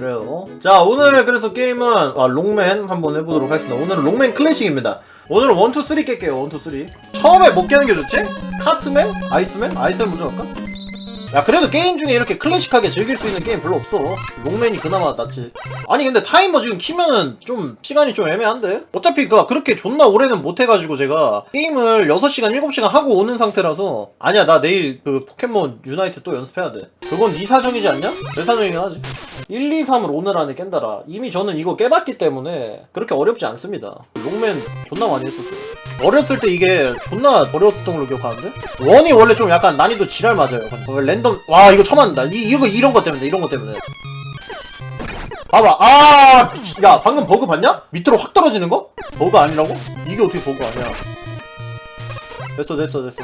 그래요. 자, 오늘 그래서 게임은 아, 롱맨 한번 해보도록 하겠습니다. 오늘은 롱맨 클래식입니다. 오늘은 1, 2, 3 깰게요. 1, 2, 3. 처음에 뭐 깨는 게 좋지? 카트맨? 아이스맨? 아이스맨 먼저 할까? 야, 그래도 게임 중에 이렇게 클래식하게 즐길 수 있는 게임 별로 없어. 롱맨이 그나마 낫지. 아니, 근데 타이머 지금 키면은 좀 시간이 좀 애매한데? 어차피 그, 그렇게 존나 오래는 못 해가지고 제가 게임을 6시간, 7시간 하고 오는 상태라서. 아니야, 나 내일 그 포켓몬 유나이트 또 연습해야 돼. 그건 네 사정이지 않냐? 내 사정이긴 하지. 1, 2, 3을 오늘 안에 깬다라. 이미 저는 이거 깨봤기 때문에 그렇게 어렵지 않습니다. 롱맨 존나 많이 했었어요. 어렸을 때 이게 존나 어려웠던 걸로 기억하는데? 원이 원래 좀 약간 난이도 지랄 맞아요. 어, 랜덤, 와, 이거 처음 한다. 이, 이거, 이런 것 때문에, 이런 것 때문에. 봐봐, 아, 야, 방금 버그 봤냐? 밑으로 확 떨어지는 거? 버그 아니라고? 이게 어떻게 버그 아니야? 됐어, 됐어, 됐어.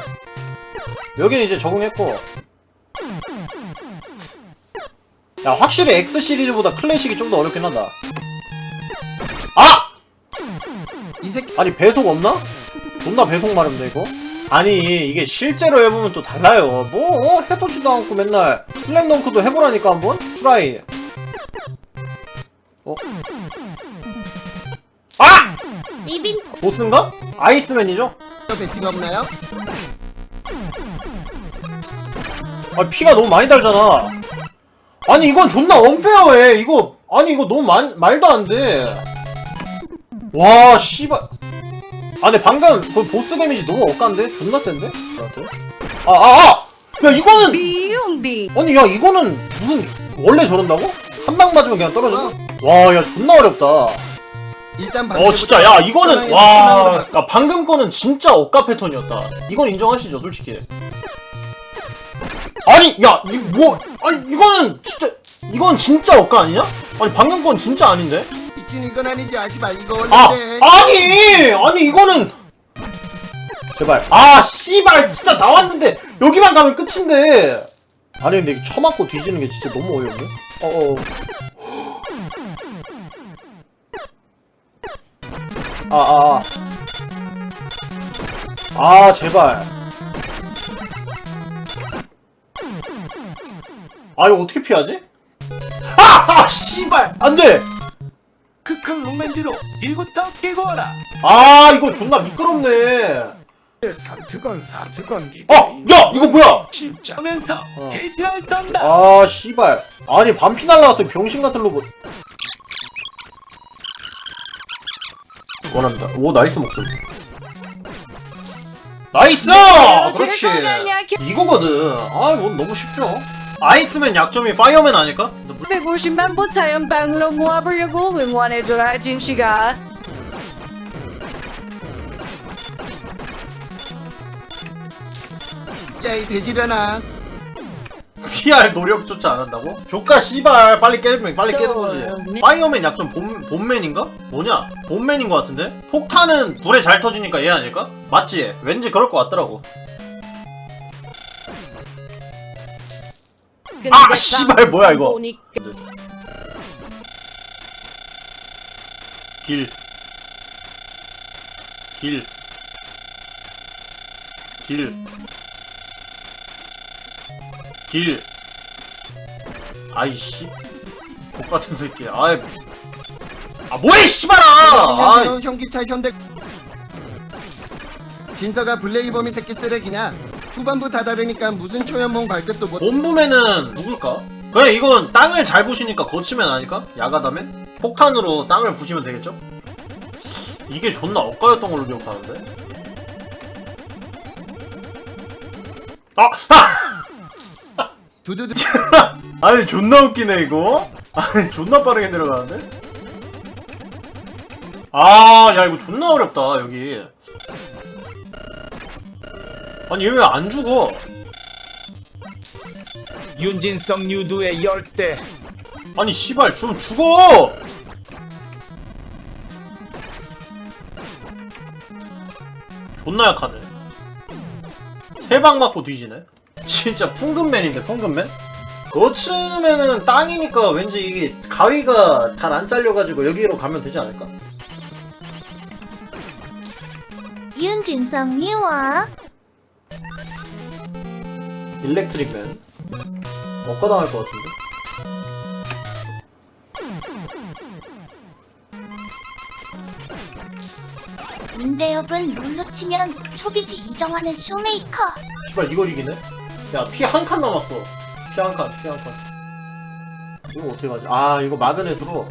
여기는 이제 적응했고. 야, 확실히 X 시리즈보다 클래식이 좀 더 어렵긴 한다. 아! 이 새끼 아니 배속 없나? 존나 배속 마른데 이거? 아니 이게 실제로 해보면 또 달라요 뭐 어? 해보지도 않고 맨날 슬램덩크도 해보라니까 한번? 트라이 어? 아! 이빈 보스인가? 아이스맨이죠? 없나요? 아 피가 너무 많이 달잖아 아니 이건 존나 언페어해 이거 아니 이거 너무 만, 말도 안돼와 씨발 아 근데 방금 그 보스 데미지 너무 억간데? 존나 센데? 저한테? 아 아, 아! 야 이거는 비용비 아니 야 이거는 무슨 원래 저런다고? 한 방 맞으면 그냥 떨어져 와야 존나 어렵다 일단 어 진짜 야 이거는 와 야, 방금 거는 진짜 억가 패턴이었다 이건 인정하시죠 솔직히 아니 야 이 뭐 아니 이거는 진짜 이건 진짜 억가 아니냐? 아니 방금 건 진짜 아닌데? 미친 이건 아니지. 아시발 이거 아 원래 아니 아니 이거는 제발. 아 씨발 진짜 나왔는데 여기만 가면 끝인데. 아니 근데 이게 쳐맞고 뒤지는 게 진짜 너무 어려운데? 어어. 아아 아, 아 제발. 아 이거 어떻게 피하지? 아! 아 씨발. 안돼 크큰 롱맨지로 이곳다 깨고 와라. 아 이거 존나 미끄럽네. 사트건 사트건 어! 야! 이거 뭐야! 진짜. 하면서 어. 개지랄 떤다. 아 씨발. 아니 반피 날라왔어 병신 같은 로봇. 원합니다. 오 나이스 목소리. 나이스! 그렇지. 이거거든. 아 이건 너무 쉽죠 아이스맨 약점이 파이어맨 아닐까? 근데 물- 150만 보타연 방으로 모아보려고 응원해줘라 진씨가 야이 돼지려나 PR 노력조차 안 한다고? 조카 씨발 빨리 깨면 빨리 깨는 거지 파이어맨 약점 본, 본맨인가? 뭐냐? 본맨인 것 같은데? 폭탄은 불에 잘 터지니까 얘 아닐까? 맞지? 왠지 그럴 것 같더라고 아, 씨발, 뭐야, 이거. 길. 길. 길. 길. 아이씨. 족같은 새끼. 아이. 아, 뭐해, 씨발아! 아, 는 현기차 현대 진서가 블레이범이 새끼 쓰레기냐 후반부 다 다르니까 무슨 초연몽 발끝도 못 본부맨은 누굴까? 그래, 이건 땅을 잘 부시니까 거치면 아닐까? 야가다맨? 폭탄으로 땅을 부시면 되겠죠? 이게 존나 엇가였던 걸로 기억하는데? 아! 아! 두두두 아니 존나 웃기네 이거 아니 존나 빠르게 내려가는데 아 야 이거 존나 어렵다 여기 아니 얘 왜 안 죽어? 윤진성 유두의 열대. 아니 씨발 좀 죽어! 존나 약하네. 세 방 맞고 뒤지네? 진짜 풍금맨인데 풍금맨? 거치면은 땅이니까 왠지 이게 가위가 잘 안 잘려가지고 여기로 가면 되지 않을까? 윤진성 미와 일렉트릭맨 억가당할 것 같은데? 문대엽은 룰로 치면 초비지 이정환은 쇼메이커. 씨발 이걸 이기네? 야 피 한 칸 남았어 피 한 칸 피 한칸 이거 어떻게 가지? 아 이거 마그넷으로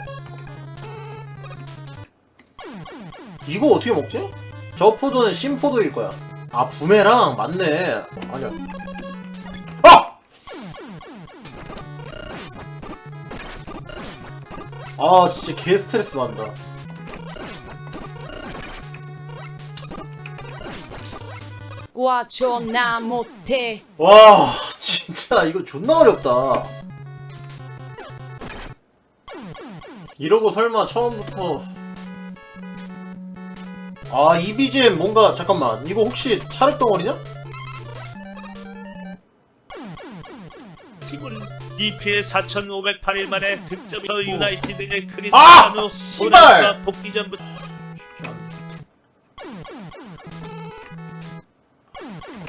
이거 어떻게 먹지? 저 포도는 신포도일 거야 아 부메랑 맞네 아니야 아 진짜 개 스트레스 받는다. 와 존나 못해. 와 진짜 이거 존나 어렵다. 이러고 설마 처음부터. 아 이 BGM 뭔가 잠깐만. 이거 혹시 차륵덩어리냐? 2피해 4,508일 만에 득점이 유나이티드의 아! 크리스티아노 씨발! 호날두가 복귀 전부터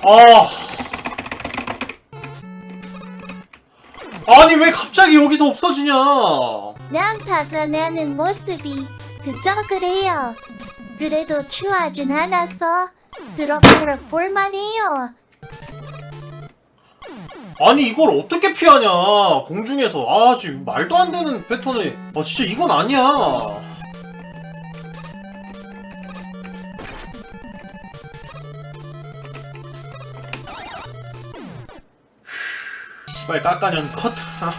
아 아니 왜 갑자기 여기서 없어지냐 냥 다가나는 모습이 그저 그래요. 그래도 추하진 않아서 그럭그럭 볼만해요. 아니 이걸 어떻게 피하냐 공중에서. 아 지금 말도 안 되는 패턴이 아 진짜 이건 아니야. 씨발 깎아년 컷. 아.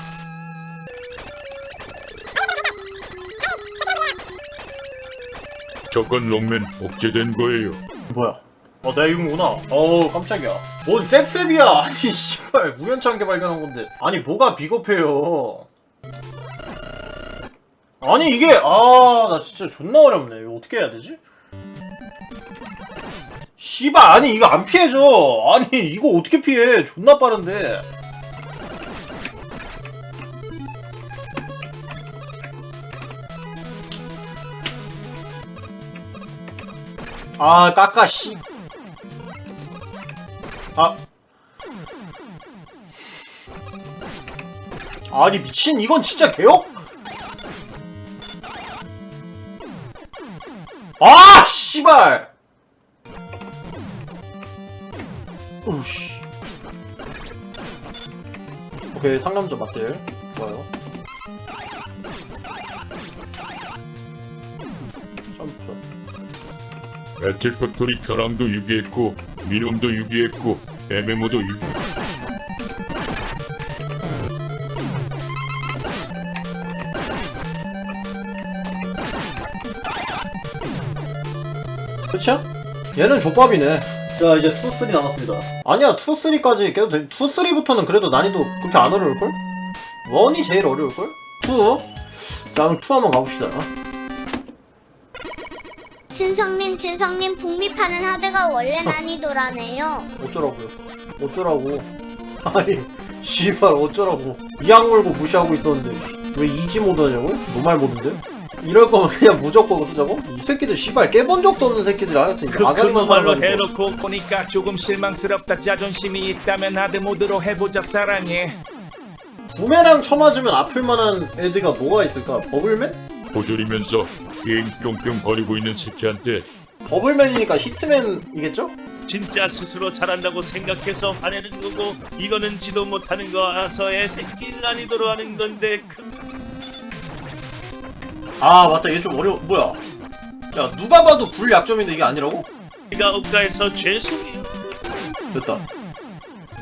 저건 롱맨 복제된 거예요. 뭐야 어나 이거구나. 어우 깜짝이야. 뭔 셉셉이야? 아니 씨발 우연찮게 발견한 건데. 아니 뭐가 비겁해요? 아니 이게 아 나 진짜 존나 어렵네. 이거 어떻게 해야 되지? 씨발 아니 이거 안 피해줘. 아니 이거 어떻게 피해? 존나 빠른데. 아 깎아 씨 아. 아니 미친 이건 진짜 개혁? 아 씨발. 오씨. 오케이 상남자 맞들 좋아요. 점프. 배틀 팩토리 켜랑도 유기했고 미놈도 유기했고 MMO도 유기. 그쵸? 얘는 족밥이네. 자, 이제 2, 3 남았습니다. 아니야, 2, 3까지 깨도 돼. 2, 3부터는 그래도 난이도 그렇게 안 어려울걸? 1이 제일 어려울걸? 2? 자, 그럼 2 한번 가봅시다. 진성님, 진성님 북미파는 하드가 원래 난이도라네요. 어쩌라고요? 어쩌라고? 아니, 씨발, 어쩌라고. 이악 물고 무시하고 있었는데, 왜 이지 모드 하냐고요? 노말 모드인데? 이럴 거면 그냥 무조건 쓰자고? 이 새끼들 씨발 깨본 적도 없는 하여튼 이제 그 아가리만 말로 살아가지고. 해놓고 보니까 조금 실망스럽다 자존심이 있다면 하드모드로 해보자 사랑해 부메랑 쳐맞으면 아플 만한 애드가 뭐가 있을까? 버블맨? 고졸이면서 게임 뿅뿅 거리고 있는 새끼한테 버블맨이니까 히트맨이겠죠? 진짜 스스로 잘한다고 생각해서 화내는 거고 이거는 지도 못하는 거 알아서 애새끼 난이도로 하는 건데 그 아 맞다 얘 좀 어려워 뭐야 야 누가 봐도 불 약점인데 이게 아니라고? 가 억가해서 죄송해요 됐다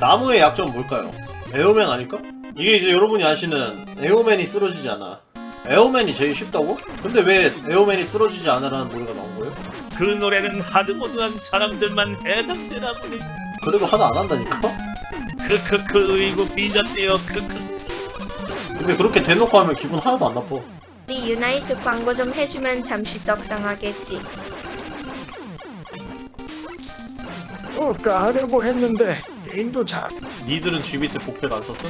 나무의 약점은 뭘까요? 에어맨 아닐까? 이게 이제 여러분이 아시는 에어맨이 쓰러지지 않아 에어맨이 제일 쉽다고? 근데 왜 에어맨이 쓰러지지 않아라는 노래가 나온 거예요? 그 노래는 하드모드 한 사람들만 해당되나 보네 그래도 하나 안 한다니까? 크크크 의고 삐졌대요 크크 근데 그렇게 대놓고 하면 기분 하나도 안 나빠 우리 유나이트 광고 좀 해주면 잠시 떡상하겠지. 뭘까 하려고 했는데 게임도 잘 니들은 G 밑에 복패 안 썼어?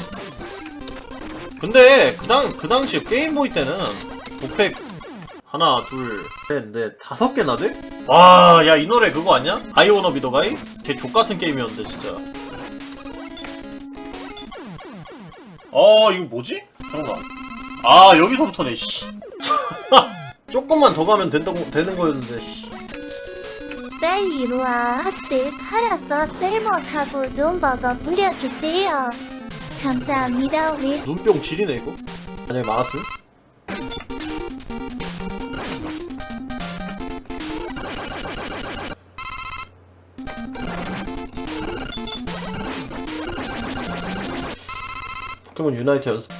근데 그, 당, 그 당시 게임보이 때는 복패 하나 둘셋넷 다섯 개나 돼? 와 야 이 노래 그거 아니야? 아이 오너 비더가이? 걔 족같은 게임이었는데 진짜 어 이거 뭐지? 잠깐만 아 여기서부터네 씨 조금만 더 가면 된다고 되는 거였는데 씨 빨리 이리 와. 학생 팔아서 쓸모하고 좀 먹어 부려주세요. 감사합니다. 우리. 눈병 지리네 이거? 만약에 많았으면 포켓몬 유나이트 연습.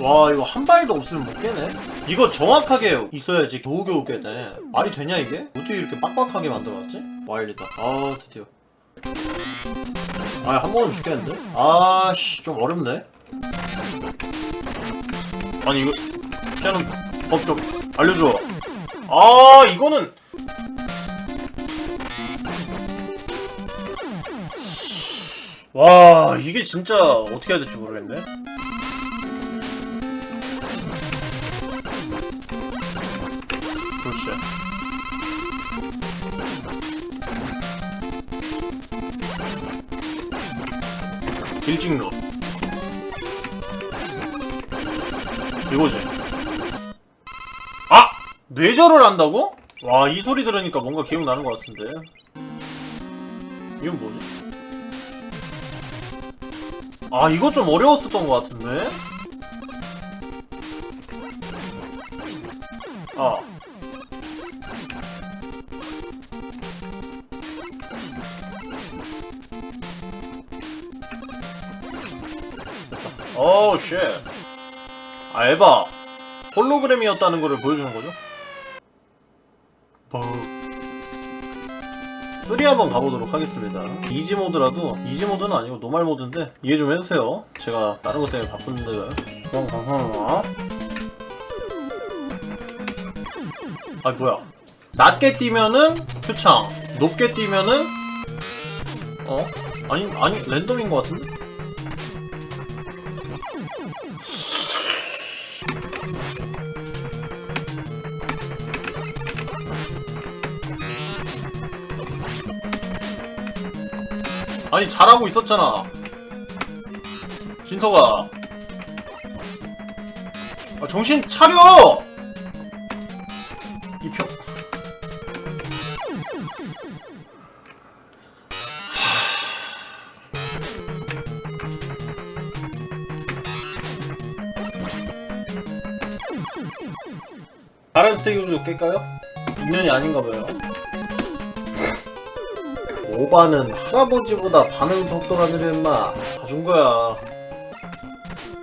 와 이거 한 발도 없으면 못 깨네. 이거 정확하게 있어야지 겨우겨우 깨네 말이 되냐 이게? 어떻게 이렇게 빡빡하게 만들어놨지? 와일리다. 아 드디어 아 한 번은 죽겠는데? 아 씨 좀 어렵네. 아니 이거 깨는 법 좀 알려줘. 아 이거는! 와 이게 진짜 어떻게 해야 될지 모르겠네 길직로 이거지 아! 뇌절을 한다고? 와 이 소리 들으니까 뭔가 기억나는 것 같은데 이건 뭐지? 아 이거 좀 어려웠었던 것 같은데 아 어우 쉣. 아 에바 홀로그램이었다는 거를 보여주는 거죠? 버... 3 한번 가보도록 하겠습니다. 이지 모드라도 이지 모드는 아니고 노말 모드인데 이해 좀 해주세요. 제가 다른 것 때문에 바쁜데 그럼 감사합니다. 아 뭐야? 낮게 뛰면은 표창, 높게 뛰면은 어? 아니 아니 랜덤인 것 같은데? 아니 잘하고 있었잖아. 진서가. 아, 정신 차려 스테이크도 깰까요? 인연이 아닌가 봐요 오바는 할아버지보다 반응 느려 임마 봐준 거야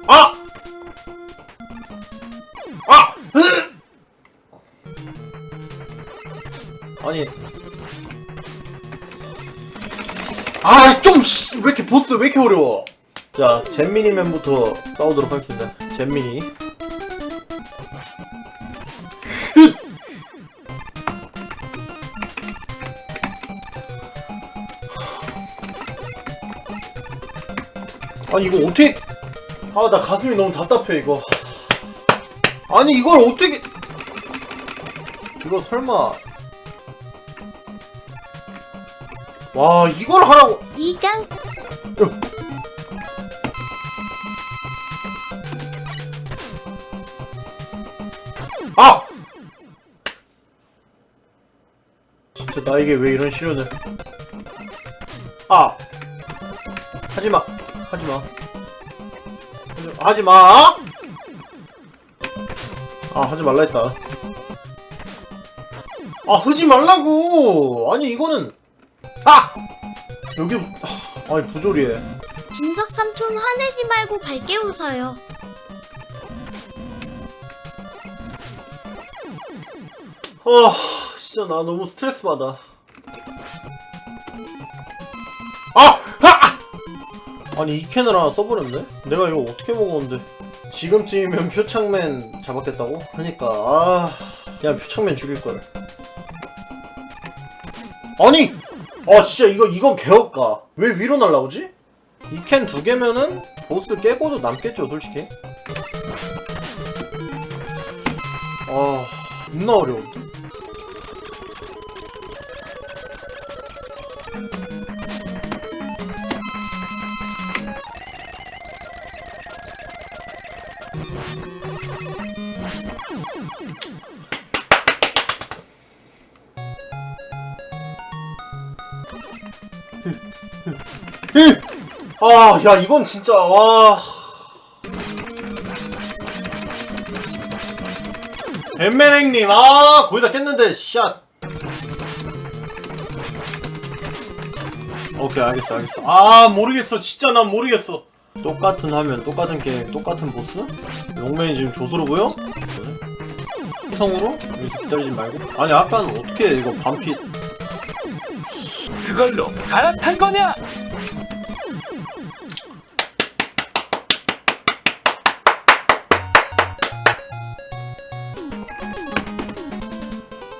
아! 아! 으! 아니 아좀 왜 이렇게 보스 왜 이렇게 어려워 자 잼미니맨부터 싸우도록 하겠습니다 잼미니 아니 이거 어떻게 아 나 가슴이 너무 답답해 이거. 아니 이걸 어떻게 이거 설마. 와 이걸 하라고. 이강 아! 진짜 나에게 왜 이런 시련을? 아! 하지마 하지마. 하지마. 아 하지 말라 했다. 아 하지 말라고! 아니 이거는 아! 여기 아, 아니 부조리해. 진석 삼촌 화내지 말고 밝게 웃어요. 아 진짜 나 너무 스트레스 받아. 아! 아! 아니 이 캔을 하나 써버렸네? 내가 이거 어떻게 먹었는데 지금쯤이면 표창맨 잡았겠다고? 하니까 아 그냥 표창맨 죽일걸 아니! 아 진짜 이거 이건 개업가 왜 위로 날라오지? 이 캔 두 개면은 보스 깨고도 남겠죠 솔직히 아 존나 어려운데 아, 야, 이건 진짜, 와. 뱀맨행님, 아, 거의 다 깼는데, 샷. 오케이, 알겠어, 알겠어. 아, 모르겠어. 진짜 난 모르겠어. 똑같은 화면, 똑같은 게임, 똑같은 보스? 롱맨이 지금 조수로 보여? 희성으로? 여기서 기다리지 말고. 아니, 아까는 어떻게 이거 반피. 그걸로 갈아탄 거냐?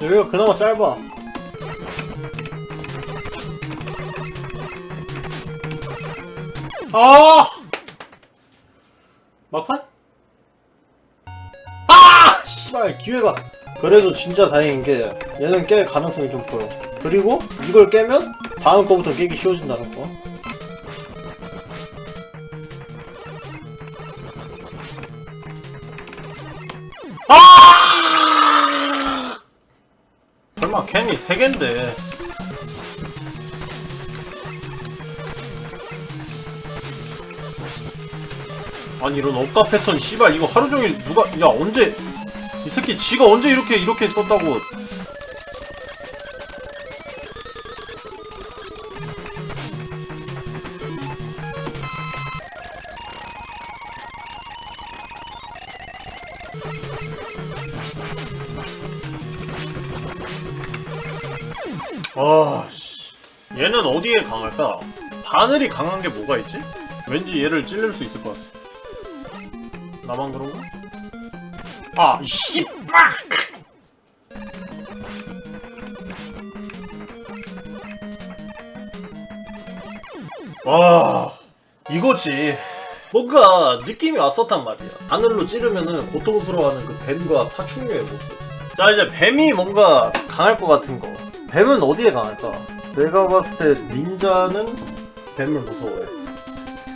여기가 그나마 짧아. 아! 막판? 아! 씨발, 기회가. 그래도 진짜 다행인 게, 얘는 깰 가능성이 좀 보여. 그리고, 이걸 깨면, 다음 거부터 깨기 쉬워진다는 거. 캔이 3갠데. 아니 이런 억가 패턴 씨발 이거 하루 종일 누가 야 언제 이 새끼 지가 언제 이렇게 이렇게 썼다고 아, 씨. 얘는 어디에 강할까? 바늘이 강한 게 뭐가 있지? 왠지 얘를 찔릴 수 있을 것 같아. 나만 그런가? 아, 씨! 아! 와, 이거지. 뭔가 느낌이 왔었단 말이야. 바늘로 찌르면은 고통스러워하는 그 뱀과 파충류의 모습. 자, 이제 뱀이 뭔가 강할 것 같은 거. 뱀은 어디에 강할까? 내가 봤을 때 닌자는 뱀을 무서워해.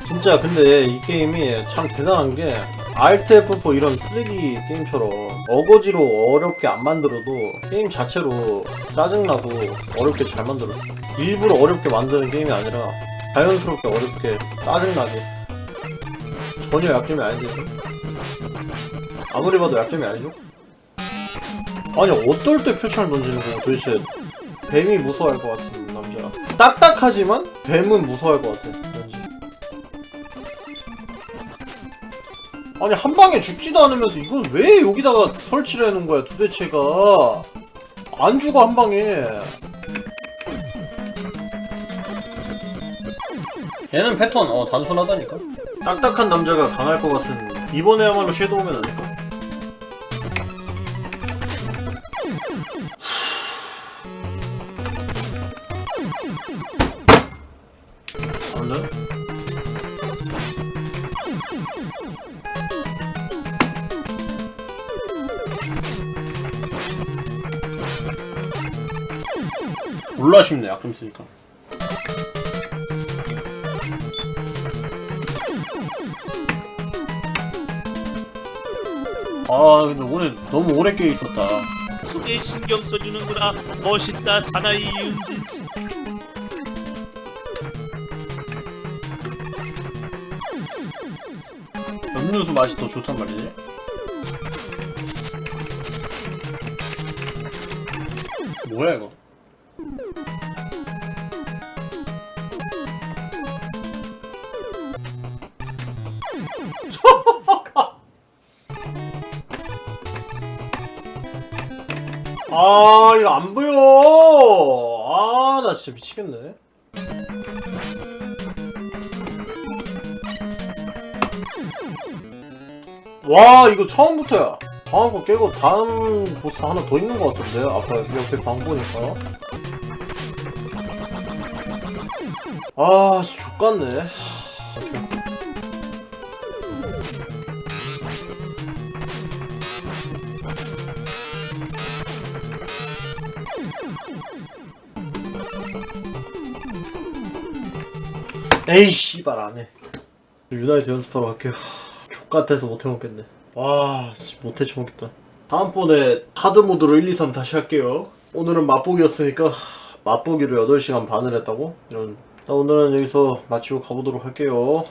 진짜 근데 이 게임이 참 대단한 게 Alt F4 이런 쓰레기 게임처럼 어거지로 어렵게 안 만들어도 게임 자체로 짜증나고 어렵게 잘 만들었어. 일부러 어렵게 만드는 게임이 아니라 자연스럽게 어렵게 짜증나게 전혀 약점이 아닌데 아무리 봐도 약점이 아니죠? 아니 어떨 때 표창을 던지는 거고 도대체 뱀이 무서워할 것 같은 남자 딱딱하지만 뱀은 무서워할 것 같아. 왠지 아니 한 방에 죽지도 않으면서 이걸 왜 여기다가 설치를 해놓은 거야 도대체가? 안 죽어 한 방에. 얘는 패턴 어 단순하다니까? 딱딱한 남자가 강할 것 같은 이번에야말로 섀도우맨 아닐까 졸라 쉽네 약점 쓰니까 아 근데 오늘 너무 오래 깨 있었다 속에 신경 써주는구나. 멋있다 사나이 윤진 씨. 음료수 맛이 더 좋단 말이지 뭐야 이거 아 이거 안 보여. 아 나 진짜 미치겠네. 와 이거 처음부터야. 다음 거 깨고 다음 보스 하나 더 있는 것 같은데 아까 옆에 방 보니까. 아 씨, 족같네 에이 씨발 안해 유나이트 연습하러 갈게요 족같아서 못해먹겠네 와, 씨, 못해 쳐먹겠다. 다음번에 하드 모드로 1, 2, 3 다시 할게요. 오늘은 맛보기였으니까 맛보기로 8시간 반을 했다고? 이런. 자, 오늘은 여기서 마치고 가보도록 할게요.